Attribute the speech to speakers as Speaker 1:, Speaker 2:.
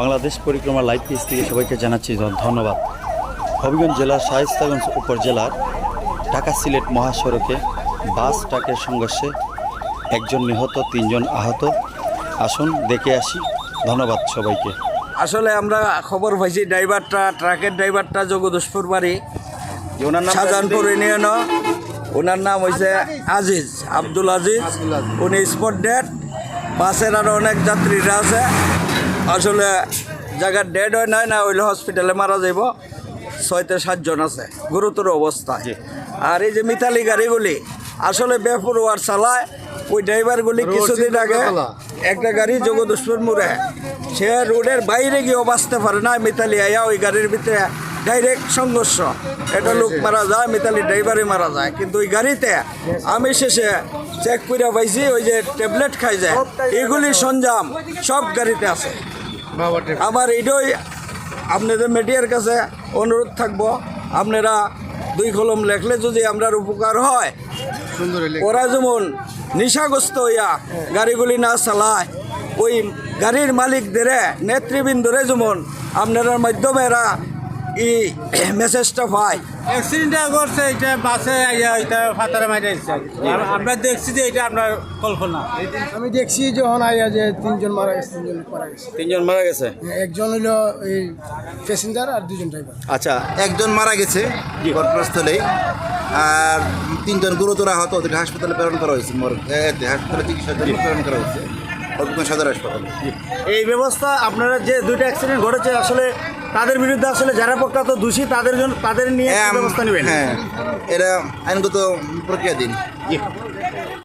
Speaker 1: বাংলাদেশ পরিক্রমা live page থেকে সবাইকে জানাচ্ছি ধন্যবাদ। হবিগঞ্জ জেলার শাহিস্তাগঞ্জ উপজেলার ঢাকা সিলেট মহাসড়কে বাস ট্রাকের সংঘর্ষে একজন নিহত তিনজন আহত। আসুন দেখে আসি। ধন্যবাদ সবাইকে।
Speaker 2: আসলে আমরা খবর পাইছি ড্রাইভারটা ট্রাকের ড্রাইভারটা জগদোষপুর বাড়ি। শাহজাহানপুর ইউনিয়ন। ওনার নাম হয়েছে আজিজ আব্দুল আজিজ। উনি স্পট ডেট। বাসের আরও অনেক যাত্রীরা আছে। আসলে জায়গার ডেড হয় নাই না হইলে হসপিটালে মারা যাইব। ছয়তে সাতজন আছে গুরুতর অবস্থা আর এই যে মিতালি গাড়িগুলি আসলে বেপরোয়ার চালায় ওই ড্রাইভারগুলি কিছুদিন আগে একটা গাড়ি জগদুষ্পুর মোড়ে সে রোডের বাইরে গিয়েও বাঁচতে পারে না মিতালি আয়া ওই গাড়ির ভিতরে ডাইরেক্ট সংঘর্ষ। এটা লোক মারা যায়, মিতালি ড্রাইভারই মারা যায়। কিন্তু ওই গাড়িতে আমি শেষে চেক করে পাইছি, ওই যে ট্যাবলেট খাই যায় এগুলি সঞ্জাম সব গাড়িতে আছে। আমার এটাই আপনাদের মিডিয়ার কাছে অনুরোধ থাকব, আপনারা দুই কলম লেখলে যদি আমরার উপকার হয়, ওরা যেমন নিশাগ্রস্ত হইয়া গাড়িগুলি না চালায়, ওই গাড়ির মালিকদের, নেতৃবৃন্দরে যেমন আপনার মাধ্যমে এরা ই মেসেজটা পায়
Speaker 3: অ্যাক্সিডেন্টটা করছে এটা বাসে আইয়া এটা ফাতারে মাইরে আসছে আমরা দেখছি যে এটা আপনার কল্পনা।
Speaker 4: আমি দেখছি যখন আইয়া যে তিনজন মারা গেছে তিনজন মারা গেছে।
Speaker 1: তিনজন মারা গেছে?
Speaker 4: একজন হইল এই প্যাসেঞ্জার আর দুজন ড্রাইভার
Speaker 1: আচ্ছা
Speaker 5: একজন মারা গেছে ঘটনাস্থলে আর তিনজন গুরুতর আহত ওদেরকে হাসপাতালে প্রেরণ করা হয়েছে হাসপাতালে চিকিৎসার জন্য প্রেরণ করা হয়েছে। সদর হাসপাতালে।
Speaker 6: এই ব্যবস্থা আপনারা যে দুইটা অ্যাক্সিডেন্ট ঘটেছে আসলে তাদের বিরুদ্ধে আসলে যারা প্রখ্যাত দোষী তাদের জন্য তাদের নিয়ে
Speaker 5: হ্যাঁ,
Speaker 6: ব্যবস্থা নেবেন?
Speaker 5: হ্যাঁ এরা আইনগত প্রক্রিয়া দিন